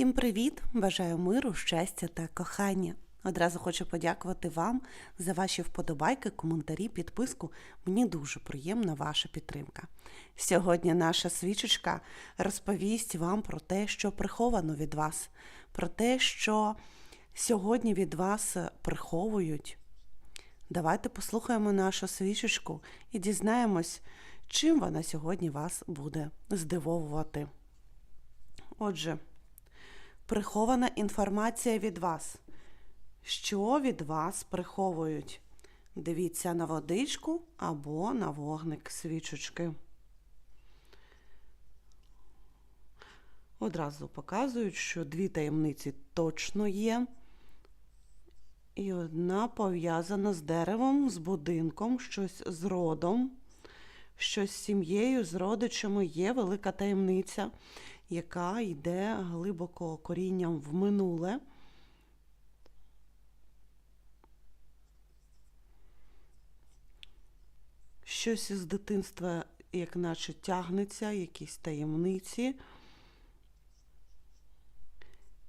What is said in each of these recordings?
Всім привіт! Бажаю миру, щастя та кохання. Одразу хочу подякувати вам за ваші вподобайки, коментарі, підписку. Мені дуже приємна ваша підтримка. Сьогодні наша свічечка розповість вам про те, що приховано від вас, про те, що сьогодні від вас приховують. Давайте послухаємо нашу свічечку і дізнаємось, чим вона сьогодні вас буде здивовувати. Отже, прихована інформація від вас. Що від вас приховують? Дивіться на водичку або на вогник свічечки. Одразу показують, що дві таємниці точно є. І одна пов'язана з деревом, з будинком, щось з родом, щось з сім'єю, з родичами є велика таємниця, яка йде глибоко корінням в минуле. Щось із дитинства, як наче тягнеться, якісь таємниці.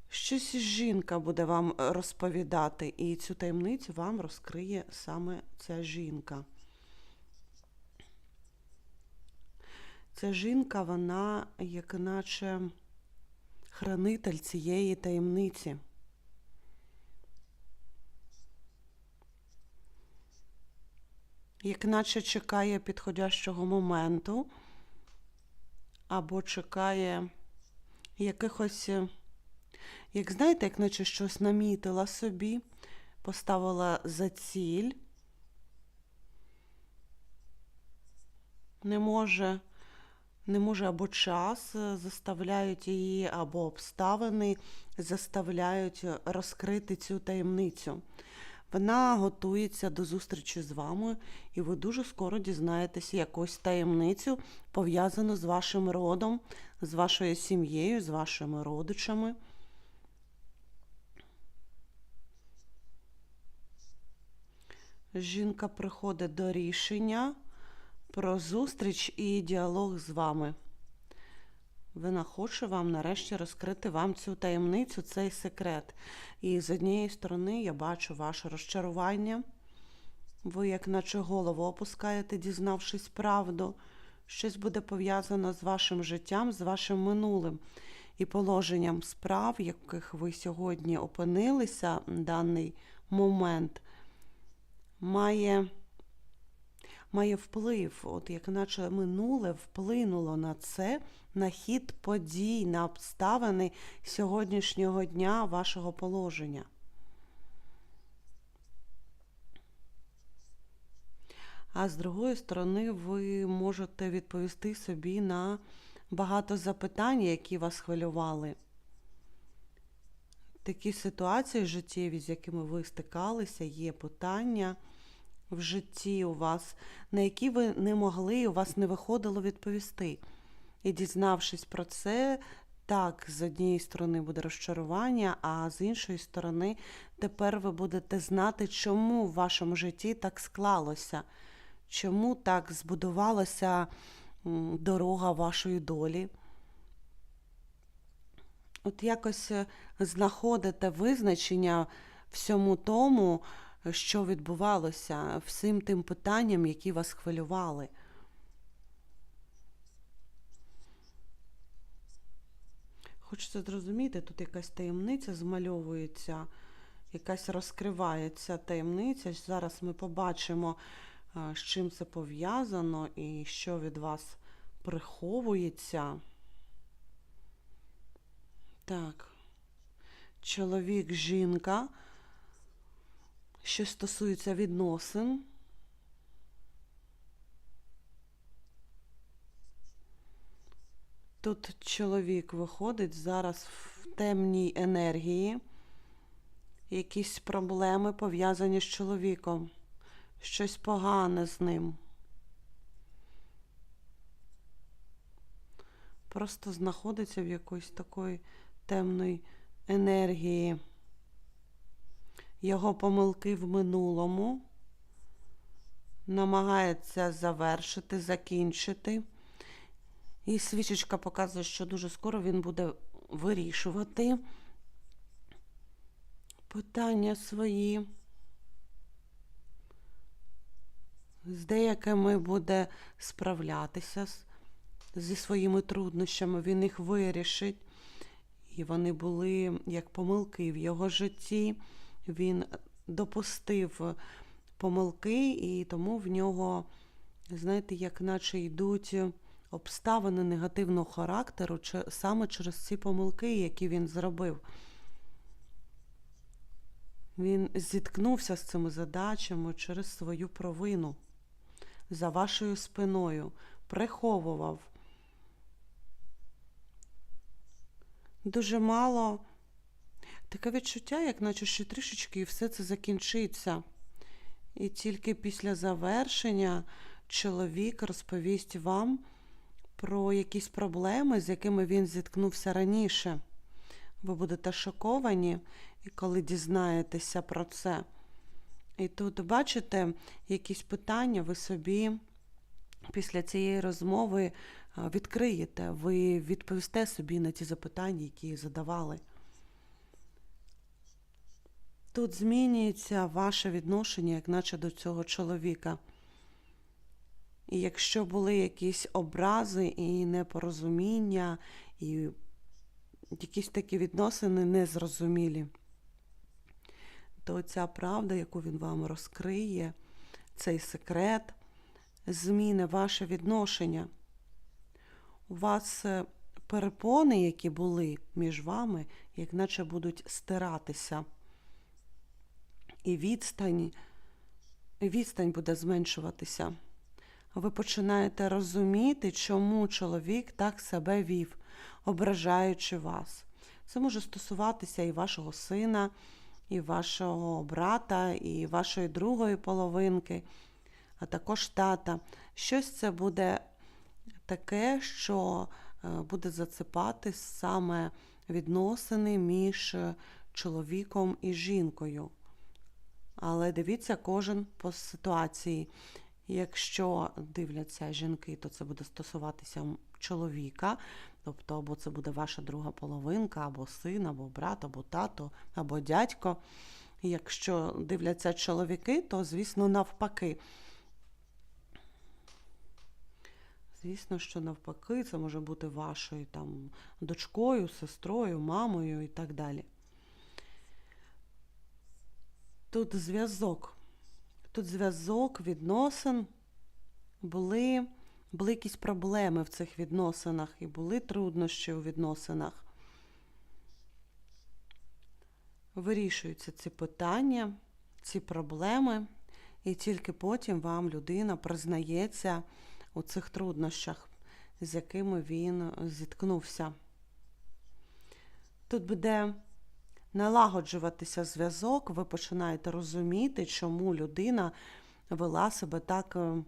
Щось жінка буде вам розповідати, і цю таємницю вам розкриє саме ця жінка. Ця жінка, вона, як наче хранитель цієї таємниці. Як наче чекає підходящого моменту, або чекає якихось, як знаєте, як наче щось намітила собі, поставила за ціль, не може не може або час заставляють її, або обставини заставляють розкрити цю таємницю. Вона готується до зустрічі з вами, і ви дуже скоро дізнаєтеся якусь таємницю, пов'язану з вашим родом, з вашою сім'єю, з вашими родичами. Жінка приходить до рішення про зустріч і діалог з вами. Вона хоче вам нарешті розкрити вам цю таємницю, цей секрет. І з однієї сторони я бачу ваше розчарування. Ви, як наче голову опускаєте, дізнавшись правду, щось буде пов'язано з вашим життям, з вашим минулим і положенням справ, в яких ви сьогодні опинилися в даний момент, має має вплив, от як наче минуле вплинуло на це, на хід подій, на обставини сьогоднішнього дня вашого положення. А з другої сторони, ви можете відповісти собі на багато запитань, які вас хвилювали. Такі ситуації життєві, з якими ви стикалися, є питання в житті у вас, на які ви не могли, у вас не виходило відповісти. І дізнавшись про це, так, з однієї сторони буде розчарування, а з іншої сторони, тепер ви будете знати, чому в вашому житті так склалося, чому так збудувалася дорога вашої долі. От якось знаходите визначення всьому тому, що відбувалося всім тим питанням, які вас хвилювали. Хочеться зрозуміти, тут якась таємниця змальовується, якась розкривається таємниця. Зараз ми побачимо, з чим це пов'язано і що від вас приховується. Так, чоловік, жінка що стосується відносин. Тут чоловік виходить зараз в темній енергії, якісь проблеми пов'язані з чоловіком, щось погане з ним. Просто знаходиться в якоїсь такої темної енергії його помилки в минулому, намагається завершити, закінчити. І свічечка показує, що дуже скоро він буде вирішувати питання свої. З деякими буде справлятися зі своїми труднощами, він їх вирішить. І вони були як помилки в його житті. Він допустив помилки, і тому в нього, знаєте, як наче йдуть обставини негативного характеру саме через ці помилки, які він зробив. Він зіткнувся з цими задачами через свою провину за вашою спиною, приховував. Дуже мало таке відчуття, як наче ще трішечки і все це закінчиться. І тільки після завершення чоловік розповість вам про якісь проблеми, з якими він зіткнувся раніше. Ви будете шоковані, коли дізнаєтеся про це. І тут, бачите, якісь питання ви собі після цієї розмови відкриєте. Ви відповісте собі на ті запитання, які задавали. Тут змінюється ваше відношення, як наче до цього чоловіка. І якщо були якісь образи і непорозуміння, і якісь такі відносини незрозумілі, то ця правда, яку він вам розкриє, цей секрет, зміни ваше відношення. У вас е, перепони, які були між вами, як наче будуть стиратися. І відстань, відстань буде зменшуватися. Ви починаєте розуміти, чому чоловік так себе вів, ображаючи вас. Це може стосуватися і вашого сина, і вашого брата, і вашої другої половинки, а також тата. Щось це буде таке, що е, буде зацепати саме відносини між е, чоловіком і жінкою. Але дивіться кожен по ситуації. Якщо дивляться жінки, то це буде стосуватися чоловіка, тобто або це буде ваша друга половинка, або син, або брат, або тато, або дядько. Якщо дивляться чоловіки, то, звісно, навпаки. Звісно, що навпаки, це може бути вашою там дочкою, сестрою, мамою і так далі. Тут зв'язок. Тут зв'язок відносин були, були якісь проблеми в цих відносинах і були труднощі у відносинах. Вирішуються ці питання, ці проблеми, і тільки потім вам людина признається у цих труднощах, з якими він зіткнувся. Тут буде налагоджуватися зв'язок, ви починаєте розуміти, чому людина вела себе так е,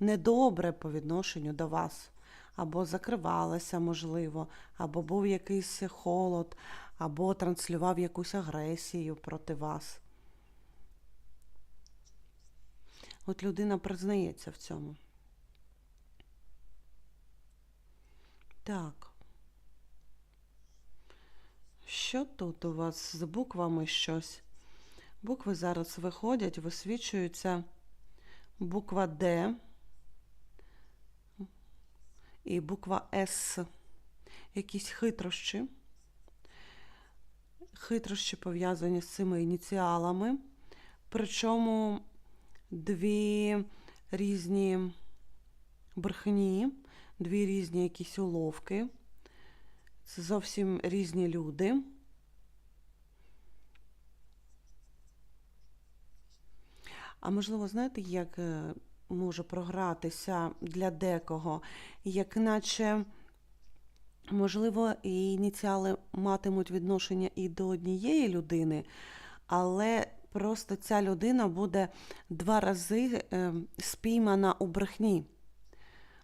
недобре по відношенню до вас. Або закривалася, можливо, або був якийсь холод, або транслював якусь агресію проти вас. От людина признається в цьому. Так. Що тут у вас з буквами щось? Букви зараз виходять, висвічуються буква Д і буква С. Якісь хитрощі. Хитрощі пов'язані з цими ініціалами. Причому дві різні брехні, дві різні якісь уловки. Це зовсім різні люди. А можливо, знаєте, як е, може програтися для декого, як наче, можливо, і ініціали матимуть відношення і до однієї людини, але просто ця людина буде два рази е, спіймана у брехні.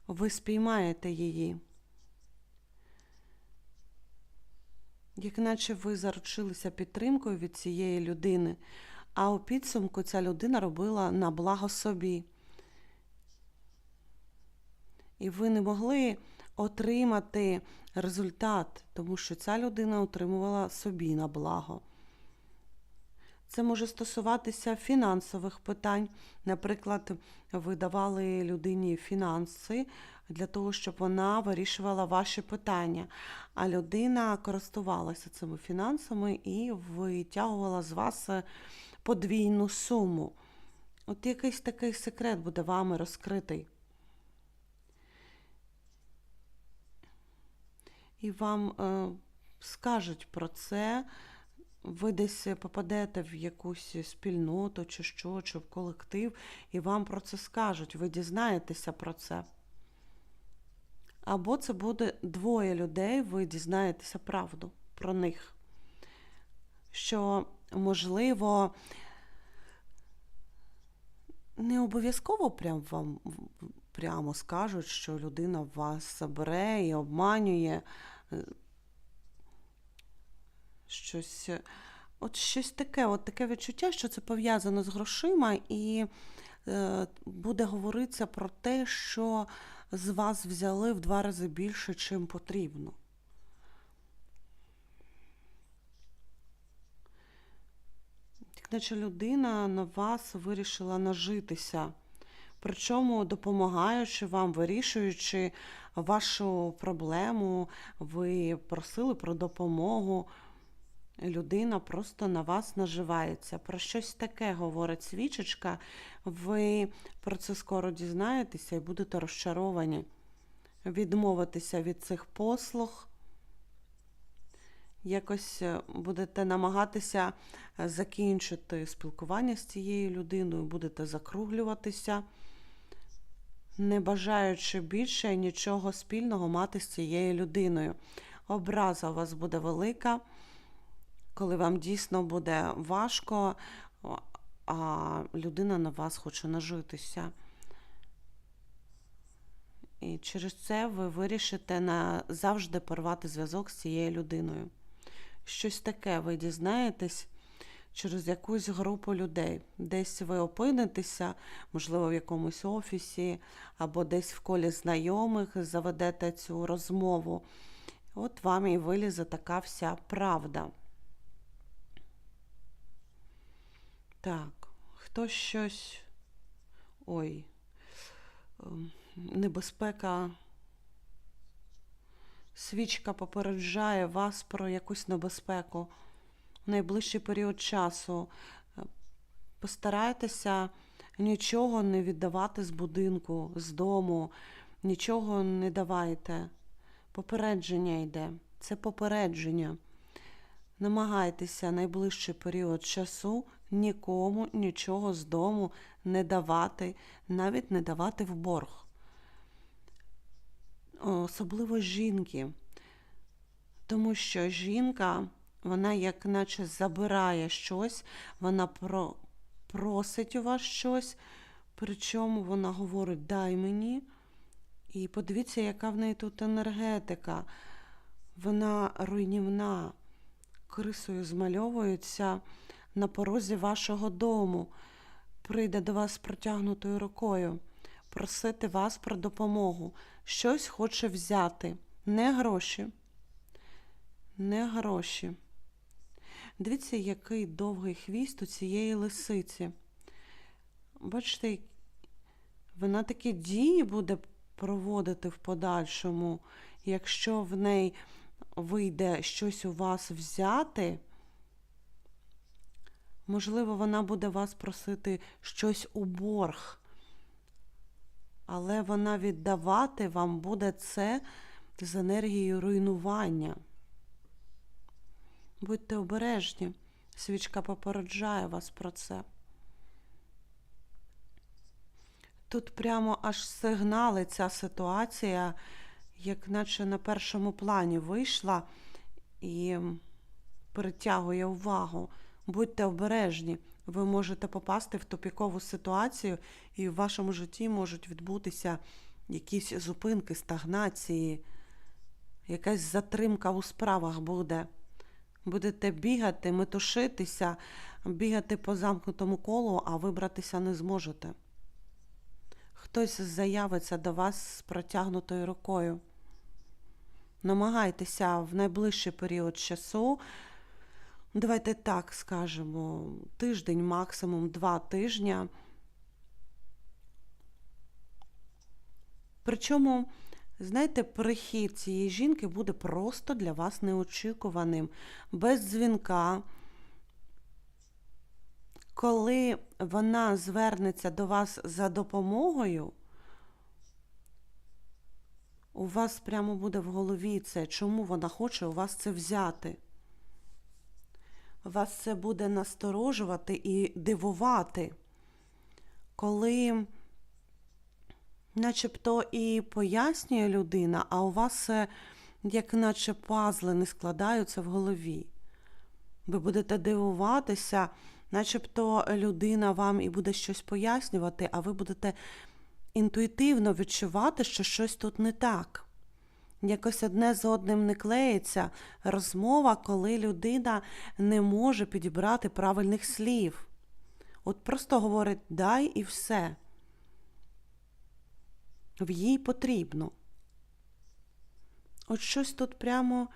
Ви спіймаєте її. Як наче ви заручилися підтримкою від цієї людини, а у підсумку ця людина робила на благо собі. І ви не могли отримати результат, тому що ця людина отримувала собі на благо. Це може стосуватися фінансових питань. Наприклад, ви давали людині фінанси для того, щоб вона вирішувала ваші питання, а людина користувалася цими фінансами і витягувала з вас е, подвійну суму. От якийсь такий секрет буде вами розкритий. І вам е, скажуть про це, ви десь попадете в якусь спільноту, чи що, чи в колектив, і вам про це скажуть, ви дізнаєтеся про це. Або це буде двоє людей, ви дізнаєтеся правду про них. Що, можливо, не обов'язково прям вам прямо скажуть, що людина вас бере і обманює. Щось, от щось таке, от таке відчуття, що це пов'язано з грошима, і е, буде говоритися про те, що з вас взяли в два рази більше, чим потрібно. Наче людина на вас вирішила нажитися, причому допомагаючи вам, вирішуючи вашу проблему, ви просили про допомогу. Людина просто на вас наживається. Про щось таке говорить свічечка. Ви про це скоро дізнаєтеся і будете розчаровані. Відмовитися від цих послуг. Якось е, будете намагатися е, закінчити спілкування з цією людиною, будете закруглюватися, не бажаючи більше нічого спільного мати з цією людиною. Образа у вас буде велика, коли вам дійсно буде важко, а людина на вас хоче нажитися. І через це ви вирішите назавжди порвати зв'язок з цією людиною. Щось таке ви дізнаєтесь через якусь групу людей. Десь ви опинитеся, можливо, в якомусь офісі, або десь в колі знайомих заведете цю розмову. От вам і вилізе така вся правда. Так, хтось щось. Ой, ем, небезпека. Свічка попереджає вас про якусь небезпеку в найближчий період часу. Е, Постарайтеся нічого не віддавати з будинку, з дому, нічого не давайте. Попередження йде. Це попередження. Намагайтеся найближчий період часу нікому нічого з дому не давати, навіть не давати в борг. Особливо жінки. Тому що жінка, вона як наче забирає щось, вона про, просить у вас щось, причому вона говорить дай мені. І подивіться, яка в неї тут енергетика. Вона руйнівна, крисою змальовується на порозі вашого дому, прийде до вас протягнутою рукою, просити вас про допомогу. Щось хоче взяти, не гроші. Не гроші. Дивіться, який довгий хвіст у цієї лисиці. Бачите, вона такі дії буде проводити в подальшому, якщо в неї вийде щось у вас взяти. Можливо, вона буде вас просити щось у борг, але вона віддавати вам буде це з енергією руйнування. Будьте обережні, свічка попереджає вас про це. Тут прямо аж сигнали ця ситуація, як наче на першому плані вийшла і притягує увагу. Будьте обережні, ви можете попасти в тупікову ситуацію, і в вашому житті можуть відбутися якісь зупинки, стагнації, якась затримка у справах буде. Будете бігати, метушитися, бігати по замкнутому колу, а вибратися не зможете. Хтось заявиться до вас з протягнутою рукою. Намагайтеся в найближчий період часу, давайте так скажемо, тиждень, максимум два тижня. Причому, знаєте, прихід цієї жінки буде просто для вас неочікуваним, без дзвінка. Коли вона звернеться до вас за допомогою, у вас прямо буде в голові це, чому вона хоче у вас це взяти. Вас це буде насторожувати і дивувати, коли начебто і пояснює людина, а у вас як наче пазли не складаються в голові. Ви будете дивуватися, начебто людина вам і буде щось пояснювати, а ви будете інтуїтивно відчувати, що щось тут не так. Якось одне з одним не клеїться розмова, коли людина не може підібрати правильних слів. От просто говорить дай і все. В їй потрібно. От щось тут прямо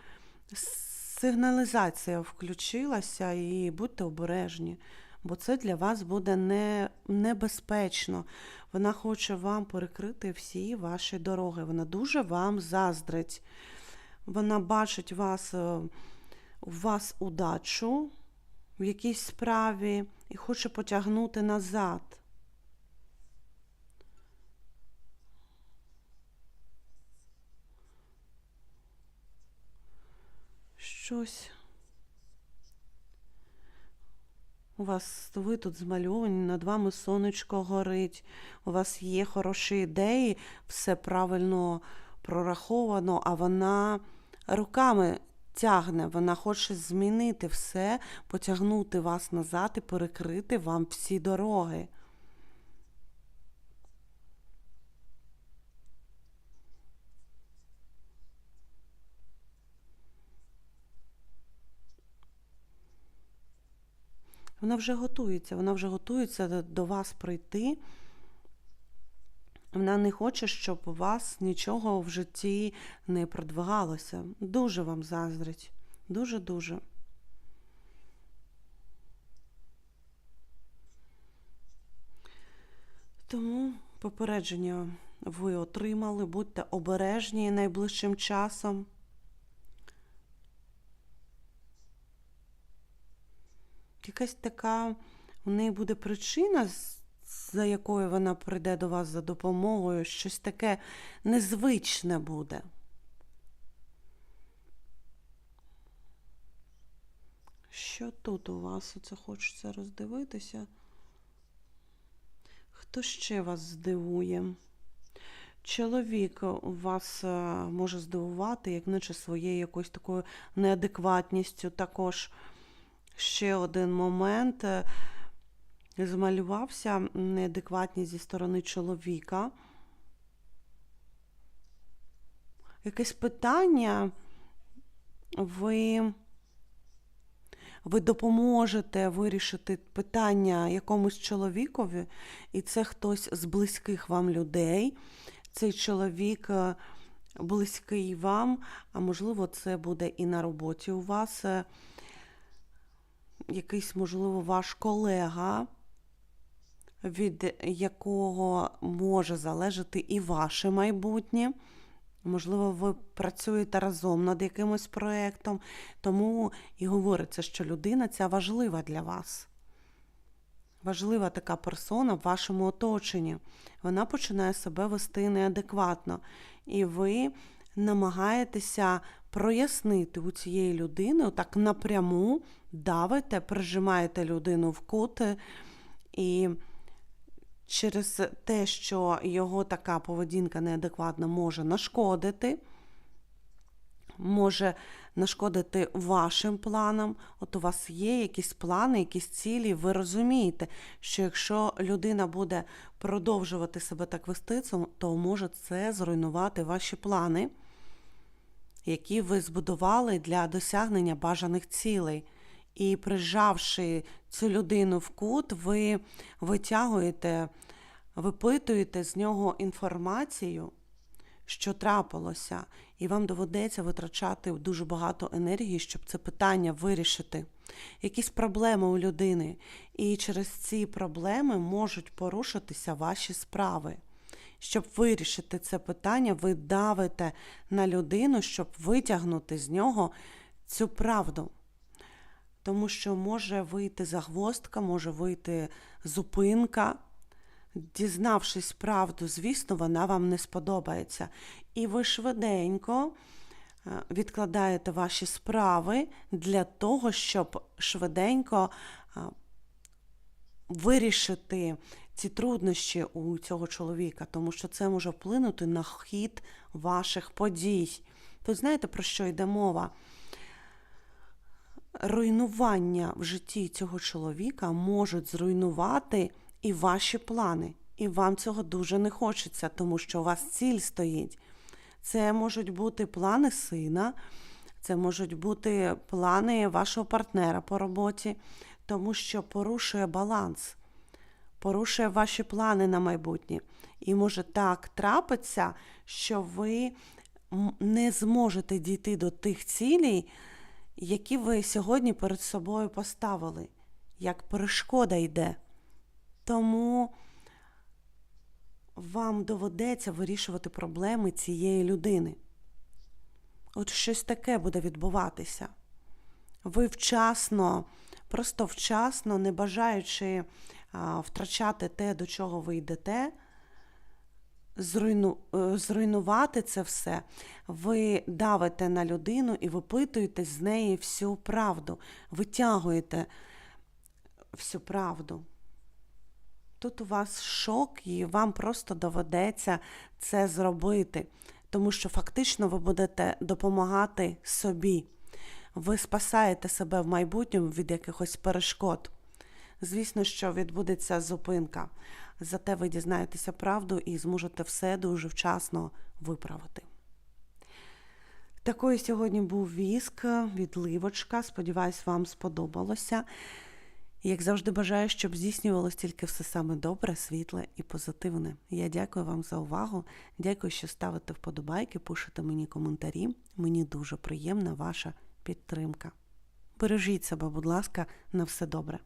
сигналізація включилася, і будьте обережні, бо це для вас буде не, небезпечно. Вона хоче вам перекрити всі ваші дороги. Вона дуже вам заздрить. Вона бачить вас, е, вас удачу в якійсь справі і хоче потягнути назад. Щось. У вас ви тут змальовані, над вами сонечко горить, у вас є хороші ідеї, все правильно прораховано, а вона руками тягне, вона хоче змінити все, потягнути вас назад і перекрити вам всі дороги. Вона вже готується, вона вже готується до вас прийти. Вона не хоче, щоб у вас нічого в житті не продвигалося. Дуже вам заздрить. Дуже-дуже. Тому попередження ви отримали, будьте обережні найближчим часом. Якась така у неї буде причина, за якою вона прийде до вас за допомогою, щось таке незвичне буде. Що тут у вас? Оце хочеться роздивитися? Хто ще вас здивує? Чоловік вас е, може здивувати, як наче своєю якоюсь такою неадекватністю також ще один момент е, змалювався неадекватність зі сторони чоловіка. Якесь питання ви. Ви допоможете вирішити питання якомусь чоловікові, і це хтось з близьких вам людей. Цей чоловік е, близький вам, а можливо, це буде і на роботі у вас. Якийсь, можливо, ваш колега, від якого може залежати і ваше майбутнє. Можливо, ви працюєте разом над якимось проєктом, тому і говориться, що людина ця важлива для вас. Важлива така персона в вашому оточенні. Вона починає себе вести неадекватно. І ви намагаєтеся прояснити у цієї людини так напряму давите, прижимаєте людину в кут, і через те, що його така поведінка неадекватна може нашкодити, може нашкодити вашим планам. От у вас є якісь плани, якісь цілі, ви розумієте, що якщо людина буде продовжувати себе так вести, то може це зруйнувати ваші плани, які ви збудували для досягнення бажаних цілей. І прижавши цю людину в кут, ви витягуєте, випитуєте з нього інформацію, що трапилося, І вам доведеться витрачати дуже багато енергії, щоб це питання вирішити. Якісь проблеми у людини. І через ці проблеми можуть порушитися ваші справи. Щоб вирішити це питання, ви давите на людину, щоб витягнути з нього цю правду. Тому що може вийти загвоздка, може вийти зупинка. Дізнавшись правду, звісно, вона вам не сподобається. І ви швиденько е, відкладаєте ваші справи для того, щоб швиденько е, вирішити ці труднощі у цього чоловіка, тому що це може вплинути на хід ваших подій. Тут знаєте, про що йде мова? Руйнування в житті цього чоловіка можуть зруйнувати і ваші плани. І вам цього дуже не хочеться, тому що у вас ціль стоїть. Це можуть бути плани сина, це можуть бути плани вашого партнера по роботі, тому що порушує баланс, порушує ваші плани на майбутнє. І може так трапиться, що ви не зможете дійти до тих цілей, які ви сьогодні перед собою поставили, як перешкода йде. Тому вам доведеться вирішувати проблеми цієї людини. От щось таке буде відбуватися. Ви вчасно, просто вчасно, не бажаючи а, втрачати те, до чого ви йдете, зруйну, е, зруйнувати це все, ви давите на людину і випитуєте з неї всю правду, витягуєте всю правду. Тут у вас шок, і вам просто доведеться це зробити, тому що фактично ви будете допомагати собі. Ви спасаєте себе в майбутньому від якихось перешкод. Звісно, що відбудеться зупинка. Зате ви дізнаєтеся правду і зможете все дуже вчасно виправити. Такою сьогодні був віск, відливочка. Сподіваюсь, вам сподобалося. І, як завжди, бажаю, щоб здійснювалось тільки все саме добре, світле і позитивне. Я дякую вам за увагу. Дякую, що ставите вподобайки, пишете мені коментарі. Мені дуже приємна ваша підтримка. Бережіть себе, будь ласка, на все добре.